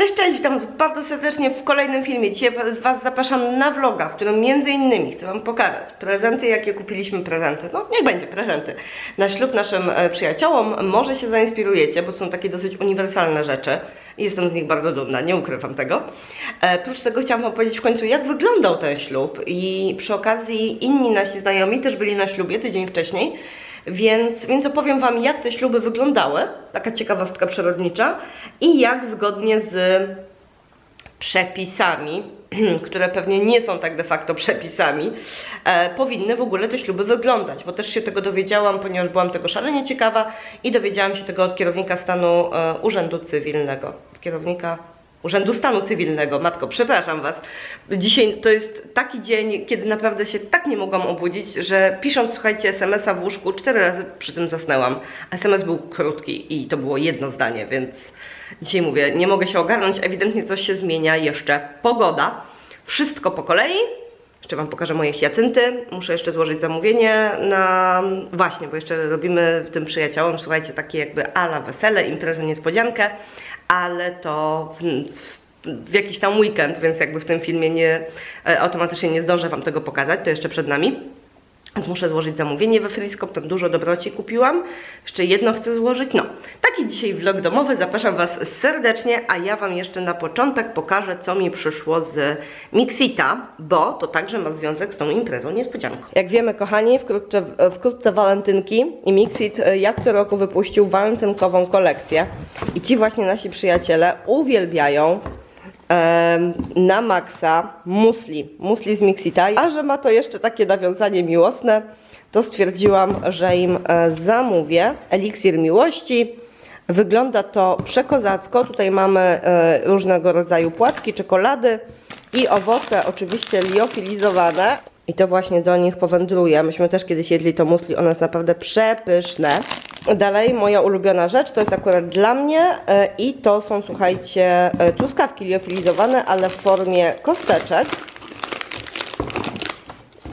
Cześć, cześć, witam Was bardzo serdecznie w kolejnym filmie. Dzisiaj Was- zapraszam na vloga, w którym między innymi chcę Wam pokazać prezenty, jakie kupiliśmy prezenty. No, niech będzie prezenty. Na ślub naszym e, przyjaciołom może się zainspirujecie, bo są takie dosyć uniwersalne rzeczy. Jestem z nich bardzo dumna, nie ukrywam tego. E, tego chciałam Wam powiedzieć w końcu, jak wyglądał ten ślub. I przy okazji inni nasi znajomi też byli na ślubie tydzień wcześniej. Więc, więc opowiem Wam, jak te śluby wyglądały, taka ciekawostka przyrodnicza, i jak zgodnie z przepisami, które pewnie nie są tak de facto przepisami, e, powinny w ogóle te śluby wyglądać, bo też się tego dowiedziałam, ponieważ byłam tego szalenie ciekawa i dowiedziałam się tego od kierownika stanu e, Urzędu Cywilnego. Od kierownika Urzędu Stanu Cywilnego, matko, przepraszam Was. Dzisiaj to jest taki dzień, kiedy naprawdę się tak nie mogłam obudzić, że pisząc, słuchajcie, SMS-a w łóżku, cztery razy przy tym zasnęłam. SMS był krótki i to było jedno zdanie, więc dzisiaj mówię, nie mogę się ogarnąć, ewidentnie coś się zmienia jeszcze. Pogoda, wszystko po kolei. Jeszcze Wam pokażę moje hiacynty. Muszę jeszcze złożyć zamówienie na... Właśnie, bo jeszcze robimy tym przyjaciołom, słuchajcie, takie jakby ala wesele, imprezę, niespodziankę, ale to w, w, w jakiś tam weekend, więc jakby w tym filmie nie, e, automatycznie nie zdążę Wam tego pokazać, to jeszcze przed nami. Więc muszę złożyć zamówienie we Friscope, tam dużo dobroci kupiłam. Jeszcze jedno chcę złożyć. No, taki dzisiaj vlog domowy. Zapraszam Was serdecznie, a ja Wam jeszcze na początek pokażę, co mi przyszło z Mixita, bo to także ma związek z tą imprezą niespodzianką. Jak wiemy, kochani, wkrótce, wkrótce walentynki i Mixit e, jak co roku wypuścił walentynkową kolekcję. I ci właśnie nasi przyjaciele uwielbiają na maksa musli, musli z Mixita, a że ma to jeszcze takie nawiązanie miłosne, to stwierdziłam, że im e, zamówię eliksir miłości. Wygląda to przekozacko, tutaj mamy e, różnego rodzaju płatki, czekolady i owoce oczywiście liofilizowane. I to właśnie do nich powędruje. Myśmy też kiedyś jedli to musli, one jest naprawdę przepyszne. Dalej moja ulubiona rzecz, to jest akurat dla mnie e, i to są, słuchajcie, e, truskawki liofilizowane, ale w formie kosteczek.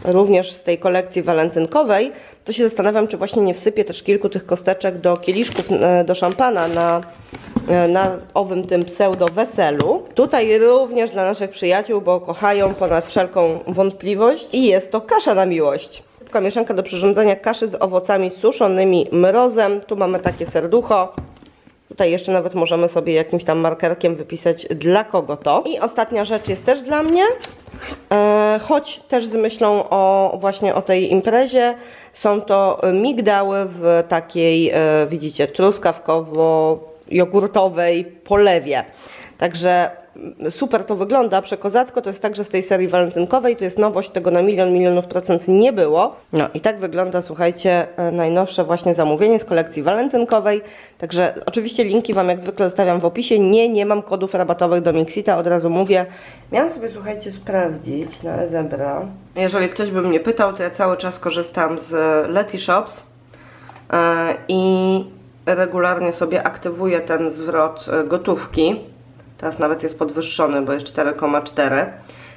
Również z tej kolekcji walentynkowej, to się zastanawiam, czy właśnie nie wsypię też kilku tych kosteczek do kieliszków, e, do szampana na, na owym tym pseudo weselu. Tutaj również dla naszych przyjaciół, bo kochają ponad wszelką wątpliwość i jest to kasza na miłość. Szybka mieszanka do przyrządzenia kaszy z owocami suszonymi mrozem. Tu mamy takie serducho. Tutaj jeszcze nawet możemy sobie jakimś tam markerkiem wypisać dla kogo to. I ostatnia rzecz jest też dla mnie. E, choć też z myślą o właśnie o tej imprezie. Są to migdały w takiej, e, widzicie, truskawkowo-jogurtowej polewie. Także mm, super to wygląda, przekozacko, to jest także z tej serii walentynkowej, to jest nowość, tego na milion, milionów procent nie było. No i tak wygląda, słuchajcie, e, najnowsze właśnie zamówienie z kolekcji walentynkowej. Także oczywiście linki Wam jak zwykle zostawiam w opisie. Nie, nie mam kodów rabatowych do Mixita, od razu mówię. Miałam sobie, słuchajcie, sprawdzić na Zebra. Jeżeli ktoś by mnie pytał, to ja cały czas korzystam z Leti Shops e, i regularnie sobie aktywuję ten zwrot e, gotówki. Teraz nawet jest podwyższony, bo jest 4,4.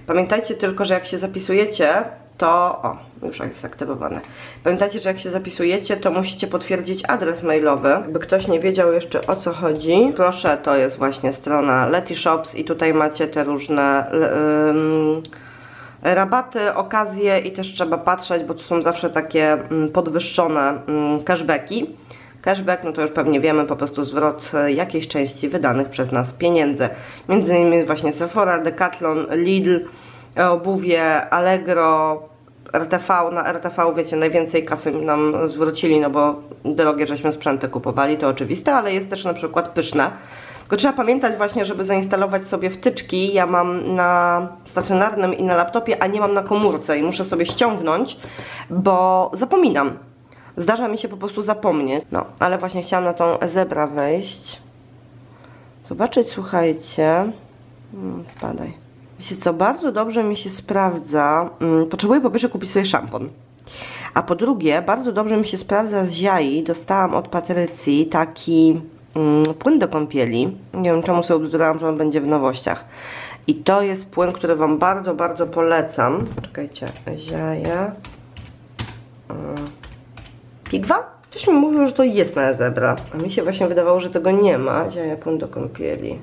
Pamiętajcie tylko, że jak się zapisujecie, to. O, już jest aktywowany. Pamiętajcie, że jak się zapisujecie, to musicie potwierdzić adres mailowy. Jakby ktoś nie wiedział jeszcze o co chodzi, proszę, to jest właśnie strona Leti Shops i tutaj macie te różne. ym, rabaty, okazje i też trzeba patrzeć, bo to są zawsze takie mm, podwyższone mm, cashbacki. Cashback, no to już pewnie wiemy, po prostu zwrot e, jakiejś części wydanych przez nas pieniędzy. Między innymi właśnie Sephora, Decathlon, Lidl, e, obuwie, Allegro, RTV. Na RTV, wiecie, najwięcej kasy nam zwrócili, no bo drogie żeśmy sprzęty kupowali, to oczywiste, ale jest też na przykład pyszne. Tylko trzeba pamiętać właśnie, żeby zainstalować sobie wtyczki. Ja mam na stacjonarnym i na laptopie, a nie mam na komórce i muszę sobie ściągnąć, bo zapominam. Zdarza mi się po prostu zapomnieć. No, ale właśnie chciałam na tą zebra wejść. Zobaczyć, słuchajcie. Hmm, spadaj. Wiecie co, bardzo dobrze mi się sprawdza. Mm, Potrzebuję po pierwsze kupić sobie szampon. A po drugie, bardzo dobrze mi się sprawdza z Ziai. Dostałam od Patrycji taki mm, płyn do kąpieli. Nie wiem czemu sobie ubzdurałam, że on będzie w nowościach. I to jest płyn, który Wam bardzo, bardzo polecam. Czekajcie, Ziaja. Pigwa? Ktoś mi mówił, że to jest na zebra. A mi się właśnie wydawało, że tego nie ma. Dzieje płyn do kąpieli.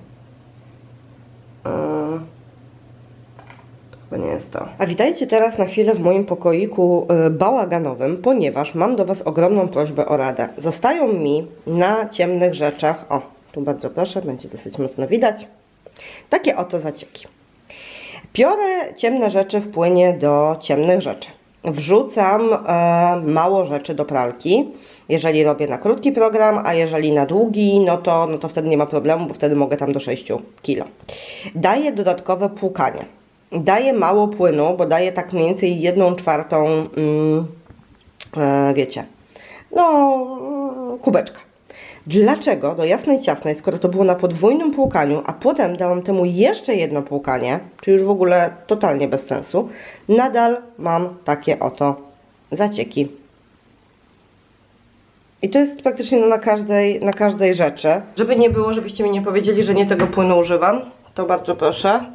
to? A witajcie teraz na chwilę w moim pokoiku e, bałaganowym, ponieważ mam do Was ogromną prośbę o radę. Zostają mi na ciemnych rzeczach, o, tu bardzo proszę, będzie dosyć mocno widać, takie oto zacieki. Piorę ciemne rzeczy wpłynie do ciemnych rzeczy. Wrzucam e, mało rzeczy do pralki, jeżeli robię na krótki program, a jeżeli na długi, no to, no to wtedy nie ma problemu, bo wtedy mogę tam do 6 kg. Daję dodatkowe płukanie. Daję mało płynu, bo daję tak mniej więcej 1 czwartą, mm, e, wiecie, no, kubeczka. Dlaczego do jasnej ciasnej, skoro to było na podwójnym płukaniu, a potem dałam temu jeszcze jedno płukanie, czy już w ogóle totalnie bez sensu, nadal mam takie oto zacieki. I to jest praktycznie no na, każdej, na każdej rzeczy. Żeby nie było, żebyście mi nie powiedzieli, że nie tego płynu używam, to bardzo proszę.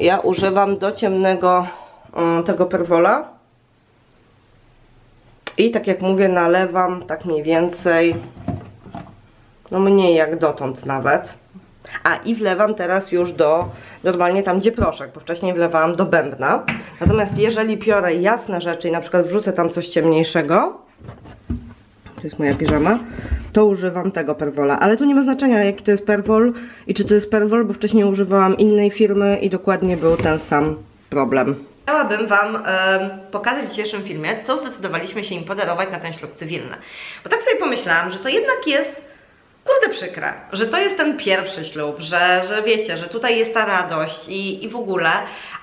Ja używam do ciemnego mm, tego perwola. I tak jak mówię, nalewam tak mniej więcej no mniej jak dotąd nawet. A i wlewam teraz już do, normalnie tam gdzie proszek, bo wcześniej wlewałam do bębna. Natomiast jeżeli piorę jasne rzeczy i na przykład wrzucę tam coś ciemniejszego, to jest moja piżama, to używam tego perwola. Ale tu nie ma znaczenia jaki to jest perwol i czy to jest perwol, bo wcześniej używałam innej firmy i dokładnie był ten sam problem. Chciałabym Wam pokazać w dzisiejszym filmie, co zdecydowaliśmy się im podarować na ten ślub cywilny. Bo tak sobie pomyślałam, że to jednak jest kurde przykre, że to jest ten pierwszy ślub, że, że wiecie, że tutaj jest ta radość i, i w ogóle,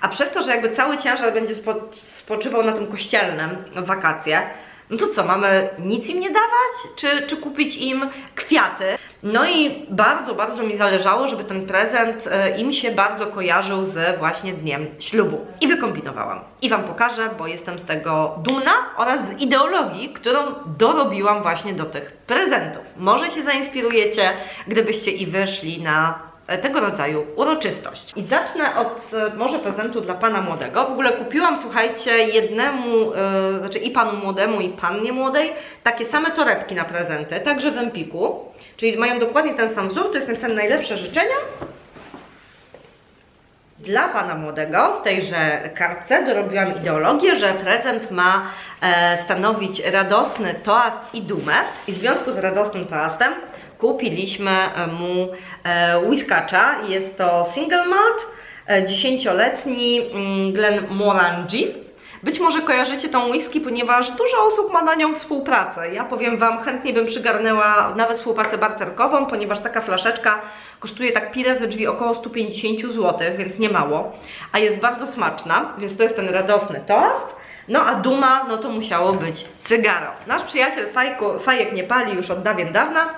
a przez to, że jakby cały ciężar będzie spo, spoczywał na tym kościelnym wakacje, no to co, mamy nic im nie dawać? Czy, czy kupić im kwiaty? No i bardzo, bardzo mi zależało, żeby ten prezent e, im się bardzo kojarzył z właśnie dniem ślubu. I wykombinowałam. I Wam pokażę, bo jestem z tego dumna oraz z ideologii, którą dorobiłam właśnie do tych prezentów. Może się zainspirujecie, gdybyście i wyszli na tego rodzaju uroczystość. I zacznę od e, może prezentu dla pana młodego. W ogóle kupiłam, słuchajcie, jednemu, yy, znaczy i panu młodemu, i pannie młodej, takie same torebki na prezenty, także w Empiku. Czyli mają dokładnie ten sam wzór, tu jest napisane najlepsze życzenia. Dla pana młodego w tejże kartce dorobiłam ideologię, że prezent ma e, stanowić radosny toast i dumę. I w związku z radosnym toastem kupiliśmy e, mu e, whiskacza. Jest to single malt, e, 10-letni mm, Glenmorangie. Być może kojarzycie tą whisky, ponieważ dużo osób ma na nią współpracę. Ja powiem Wam, chętnie bym przygarnęła nawet współpracę barterkową, ponieważ taka flaszeczka kosztuje tak pile ze drzwi około 150 zł, więc nie mało. A jest bardzo smaczna, więc to jest ten radosny toast. No a duma, no to musiało być cygaro. Nasz przyjaciel Fajko, Fajek nie pali już od dawien dawna,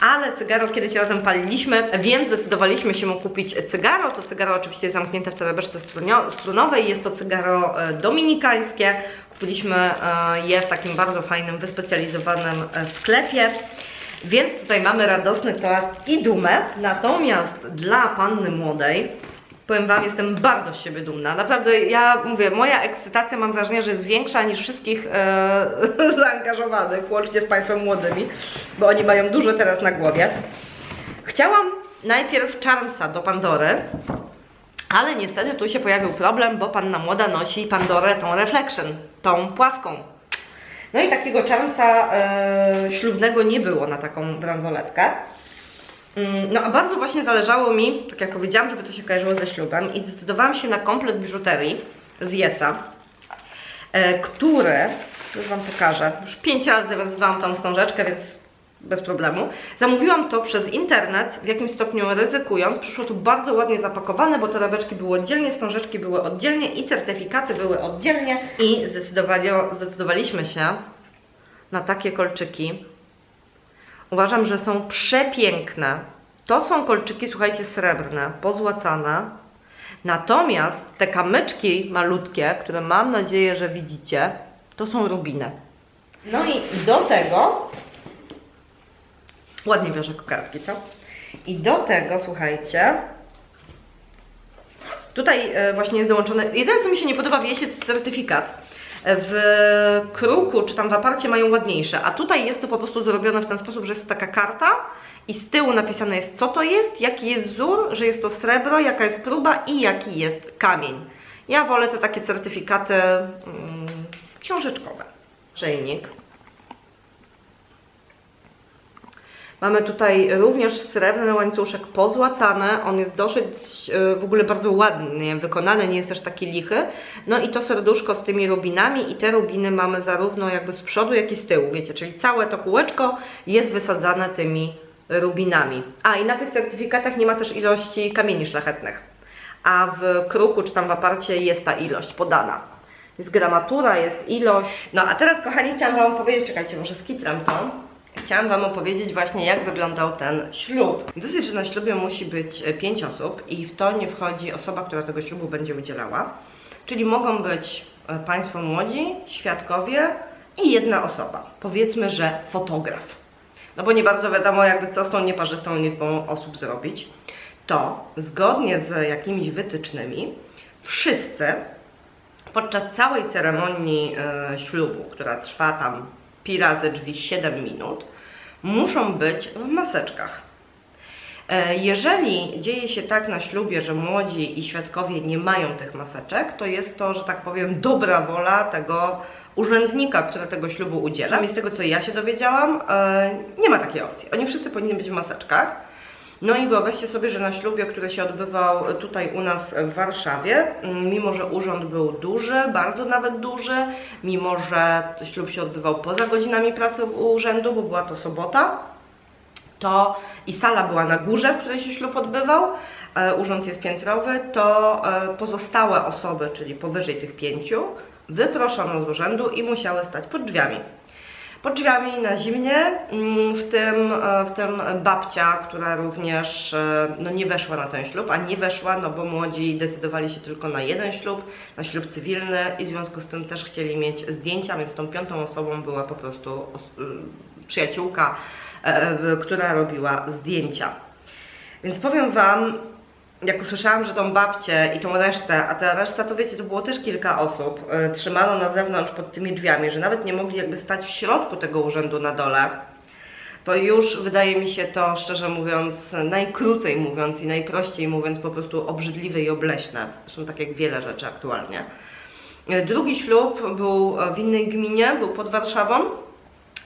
ale cygaro kiedyś razem paliliśmy, więc zdecydowaliśmy się mu kupić cygaro. To cygaro oczywiście jest zamknięte w torebeczce strunowej, jest to cygaro e, dominikańskie. Kupiliśmy e, je w takim bardzo fajnym, wyspecjalizowanym e, sklepie. Więc tutaj mamy radosny toast i dumę, natomiast dla panny młodej Powiem Wam, jestem bardzo z siebie dumna. Naprawdę, ja mówię, moja ekscytacja mam wrażenie, że jest większa niż wszystkich e, zaangażowanych, łącznie z Państwem młodymi, bo oni mają dużo teraz na głowie. Chciałam najpierw Charmsa do Pandory, ale niestety tu się pojawił problem, bo panna młoda nosi Pandorę tą Reflection, tą płaską. No i takiego Charmsa e, ślubnego nie było na taką bransoletkę. Mm, No a bardzo właśnie zależało mi, tak jak powiedziałam, żeby to się kojarzyło ze ślubem i zdecydowałam się na komplet biżuterii z Yesa, e, który, już Wam pokażę, już pięć razy wezwałam tą wstążeczkę, więc bez problemu. Zamówiłam to przez internet, w jakimś stopniu ryzykując. Przyszło tu bardzo ładnie zapakowane, bo torebeczki były oddzielnie, wstążeczki były oddzielnie i certyfikaty były oddzielnie i zdecydowali, zdecydowaliśmy się na takie kolczyki. Uważam, że są przepiękne. To są kolczyki, słuchajcie, srebrne, pozłacane. Natomiast te kamyczki malutkie, które mam nadzieję, że widzicie, to są rubiny. No i do tego ładnie wiąże kokardki, co? I do tego, słuchajcie, tutaj e, właśnie jest dołączone, jedyne co mi się nie podoba w jesie to certyfikat. W kruku czy tam w aparcie mają ładniejsze, a tutaj jest to po prostu zrobione w ten sposób, że jest to taka karta i z tyłu napisane jest co to jest, jaki jest wzór, że jest to srebro, jaka jest próba i jaki jest kamień. Ja wolę te takie certyfikaty mm, książeczkowe. Żejnik. Mamy tutaj również srebrny łańcuszek pozłacany. On jest dosyć e, w ogóle bardzo ładnie wykonany, nie jest też taki lichy. No i to serduszko z tymi rubinami i te rubiny mamy zarówno jakby z przodu, jak i z tyłu, wiecie, czyli całe to kółeczko jest wysadzane tymi rubinami. A i na tych certyfikatach nie ma też ilości kamieni szlachetnych, a w kruku czy tam w aparcie jest ta ilość podana. Jest gramatura, jest ilość. No a teraz kochani chciałam Wam powiedzieć, czekajcie, może skitram to. Chciałam Wam opowiedzieć właśnie, jak wyglądał ten ślub. Dosyć, że na ślubie musi być e, pięć osób i w to nie wchodzi osoba, która tego ślubu będzie udzielała. Czyli mogą być e, Państwo młodzi, świadkowie i jedna osoba. Powiedzmy, że fotograf. No bo nie bardzo wiadomo, jakby co z tą nieparzystą liczbą osób zrobić. To zgodnie z jakimiś wytycznymi wszyscy podczas całej ceremonii e, ślubu, która trwa tam pi razy drzwi 7 minut, muszą być w maseczkach. E, Jeżeli dzieje się tak na ślubie, że młodzi i świadkowie nie mają tych maseczek, to jest to, że tak powiem, dobra wola tego urzędnika, który tego ślubu udziela. Przynajmniej z tego, co ja się dowiedziałam, e, nie ma takiej opcji. Oni wszyscy powinni być w maseczkach. No i wyobraźcie sobie, że na ślubie, który się odbywał tutaj u nas w Warszawie, mm, mimo że urząd był duży, bardzo nawet duży, mimo że ślub się odbywał poza godzinami pracy urzędu, bo była to sobota, to i sala była na górze, w której się ślub odbywał, e, urząd jest piętrowy, to e, pozostałe osoby, czyli powyżej tych pięciu, wyproszono z urzędu i musiały stać pod drzwiami. Pod drzwiami na zimnie, mm, w tym, e, w tym babcia, która również e, no, nie weszła na ten ślub, a nie weszła, no bo młodzi decydowali się tylko na jeden ślub, na ślub cywilny i w związku z tym też chcieli mieć zdjęcia, więc tą piątą osobą była po prostu os- y, przyjaciółka, e, która robiła zdjęcia. Więc powiem Wam, jak usłyszałam, że tą babcię i tą resztę, a ta reszta to wiecie, to było też kilka osób, y, trzymano na zewnątrz pod tymi drzwiami, że nawet nie mogli jakby stać w środku tego urzędu na dole, to już wydaje mi się to, szczerze mówiąc, najkrócej mówiąc i najprościej mówiąc, po prostu obrzydliwe i obleśne. Zresztą tak jak wiele rzeczy aktualnie. Y, Drugi ślub był e, w innej gminie, był pod Warszawą.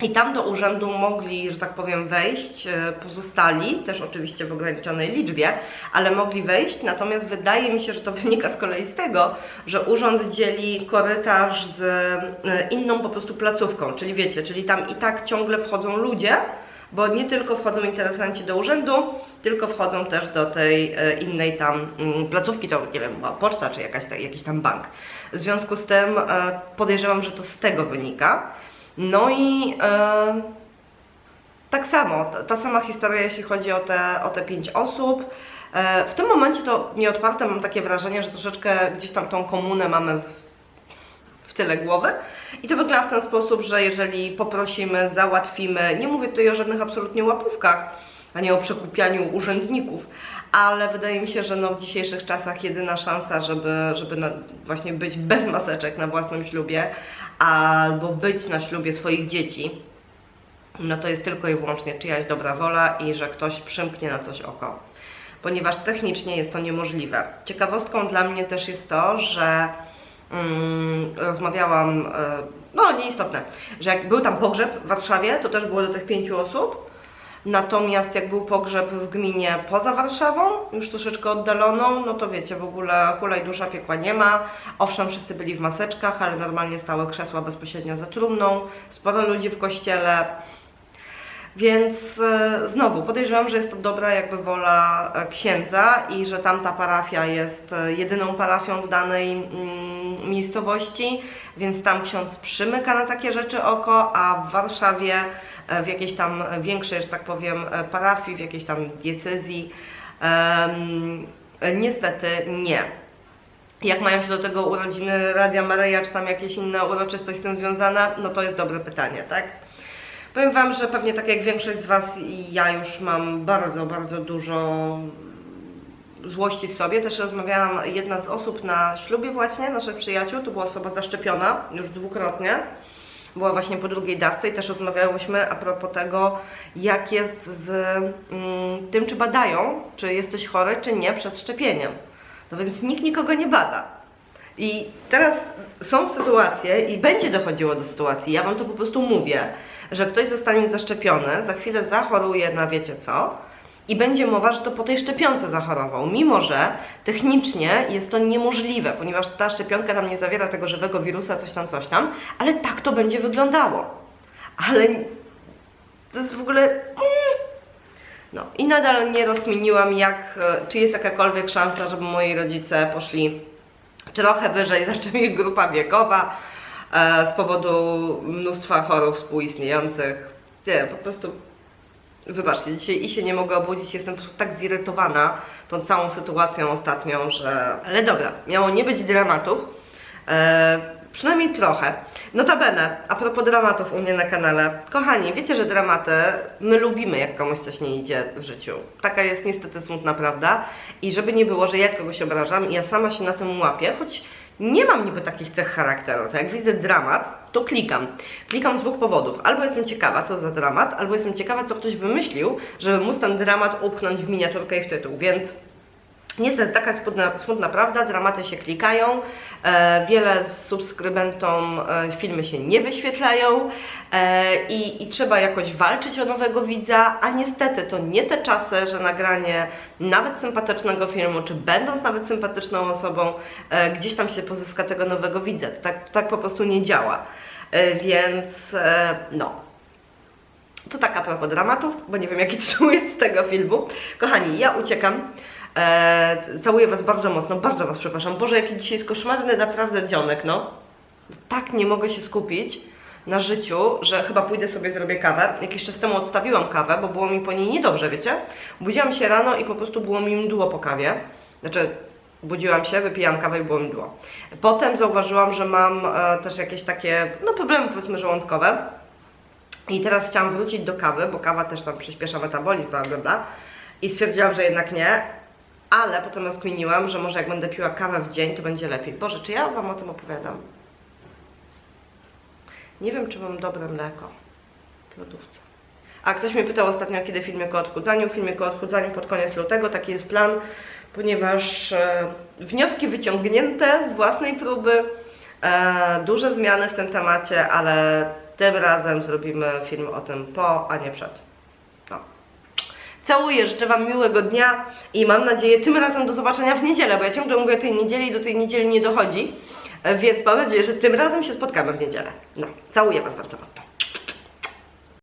I tam do urzędu mogli, że tak powiem, wejść e, pozostali, też oczywiście w ograniczonej liczbie, ale mogli wejść. Natomiast wydaje mi się, że to wynika z kolei z tego, że urząd dzieli korytarz z e, inną po prostu placówką, czyli wiecie, czyli tam i tak ciągle wchodzą ludzie, bo nie tylko wchodzą interesanci do urzędu, tylko wchodzą też do tej e, innej tam mm, placówki, to nie wiem, poczta czy jakaś, jakiś tam bank. W związku z tym podejrzewam, że to z tego wynika. No i e, tak samo, ta, sama historia, jeśli chodzi o te, o te pięć osób. E, w tym momencie to nieodparte mam takie wrażenie, że troszeczkę gdzieś tam tą komunę mamy w, w tyle głowy. I to wygląda w ten sposób, że jeżeli poprosimy, załatwimy, nie mówię tutaj o żadnych absolutnie łapówkach, a nie o przekupianiu urzędników, ale wydaje mi się, że no w dzisiejszych czasach jedyna szansa, żeby, żeby na, właśnie być bez maseczek na własnym ślubie, albo być na ślubie swoich dzieci, no to jest tylko i wyłącznie czyjaś dobra wola i że ktoś przymknie na coś oko. Ponieważ technicznie jest to niemożliwe. Ciekawostką dla mnie też jest to, że mm, rozmawiałam, e, no nieistotne, że jak był tam pogrzeb w Warszawie, to też było do tych pięciu osób. Natomiast jak był pogrzeb w gminie poza Warszawą, już troszeczkę oddaloną, no to wiecie, w ogóle hulaj dusza piekła nie ma. Owszem, wszyscy byli w maseczkach, ale normalnie stały krzesła bezpośrednio za trumną, sporo ludzi w kościele. Więc e, znowu podejrzewam, że jest to dobra jakby wola e, księdza i że tamta parafia jest e, jedyną parafią w danej mm, miejscowości, więc tam ksiądz przymyka na takie rzeczy oko, a w Warszawie w jakiejś tam większej, że tak powiem, parafii, w jakiejś tam diecezji niestety nie. Jak mają się do tego urodziny Radia Maryja, czy tam jakieś inne uroczystość z tym związana, no to jest dobre pytanie, tak? Powiem Wam, że pewnie tak jak większość z Was, i ja już mam bardzo, bardzo dużo złości w sobie. Też rozmawiałam, jedna z osób na ślubie właśnie, naszych przyjaciół, to była osoba zaszczepiona już dwukrotnie. Była właśnie po drugiej dawce i też rozmawiałyśmy a propos tego, jak jest z mm, tym, czy badają, czy jesteś chory, czy nie przed szczepieniem. No więc nikt nikogo nie bada. I teraz są sytuacje i będzie dochodziło do sytuacji, ja Wam to po prostu mówię, że ktoś zostanie zaszczepiony, za chwilę zachoruje na wiecie co i będzie mowa, że to po tej szczepionce zachorował, mimo że technicznie jest to niemożliwe, ponieważ ta szczepionka tam nie zawiera tego żywego wirusa, coś tam, coś tam, ale tak to będzie wyglądało. Ale to jest w ogóle... mm. No i nadal nie rozkminiłam, jak, e, czy jest jakakolwiek szansa, żeby moi rodzice poszli trochę wyżej, znaczy ich grupa wiekowa e, z powodu mnóstwa chorób współistniejących. Nie, po prostu wybaczcie, dzisiaj i się nie mogę obudzić, jestem po prostu tak zirytowana tą całą sytuacją ostatnią, że... Ale dobra, miało nie być dramatów, e, przynajmniej trochę. Notabene, a propos dramatów u mnie na kanale, kochani, wiecie, że dramaty my lubimy, jak komuś coś nie idzie w życiu. Taka jest niestety smutna prawda i żeby nie było, że ja kogoś obrażam i ja sama się na tym łapię, choć nie mam niby takich cech charakteru, to jak widzę dramat, to klikam. Klikam z dwóch powodów. Albo jestem ciekawa, co za dramat, albo jestem ciekawa, co ktoś wymyślił, żeby móc ten dramat upchnąć w miniaturkę i w tytuł, więc Niestety taka smutna, smutna prawda, dramaty się klikają, e, wiele subskrybentom e, filmy się nie wyświetlają e, i, i trzeba jakoś walczyć o nowego widza, a niestety to nie te czasy, że nagranie nawet sympatycznego filmu, czy będąc nawet sympatyczną osobą, e, gdzieś tam się pozyska tego nowego widza. To tak, to tak po prostu nie działa. E, więc e, no, to tak a propos dramatów, bo nie wiem jaki tytuł jest tego filmu. Kochani, ja uciekam. Eee, całuję Was bardzo mocno, bardzo Was przepraszam. Boże, jaki dzisiaj jest koszmarny naprawdę dzionek, no. Tak nie mogę się skupić na życiu, że chyba pójdę sobie zrobię kawę. Jakiś czas temu odstawiłam kawę, bo było mi po niej niedobrze, wiecie? Budziłam się rano i po prostu było mi mdło po kawie. Znaczy, budziłam się, wypijałam kawę i było mdło. Potem zauważyłam, że mam e, też jakieś takie, no problemy powiedzmy żołądkowe. I teraz chciałam wrócić do kawy, bo kawa też tam przyspiesza metabolizm, bla bla bla. I stwierdziłam, że jednak nie. Ale potem rozkminiłam, że może jak będę piła kawę w dzień, to będzie lepiej. Boże, czy ja Wam o tym opowiadam? Nie wiem, czy mam dobre mleko w lodówce. A ktoś mnie pytał ostatnio, kiedy filmik o odchudzaniu. Filmik o odchudzaniu pod koniec lutego, taki jest plan, ponieważ e, wnioski wyciągnięte z własnej próby, e, duże zmiany w tym temacie, ale tym razem zrobimy film o tym po, a nie przed. Całuję, życzę Wam miłego dnia i mam nadzieję tym razem do zobaczenia w niedzielę, bo ja ciągle mówię tej niedzieli i do tej niedzieli nie dochodzi, e, więc mam nadzieję, że tym razem się spotkamy w niedzielę. No, całuję Was bardzo mocno.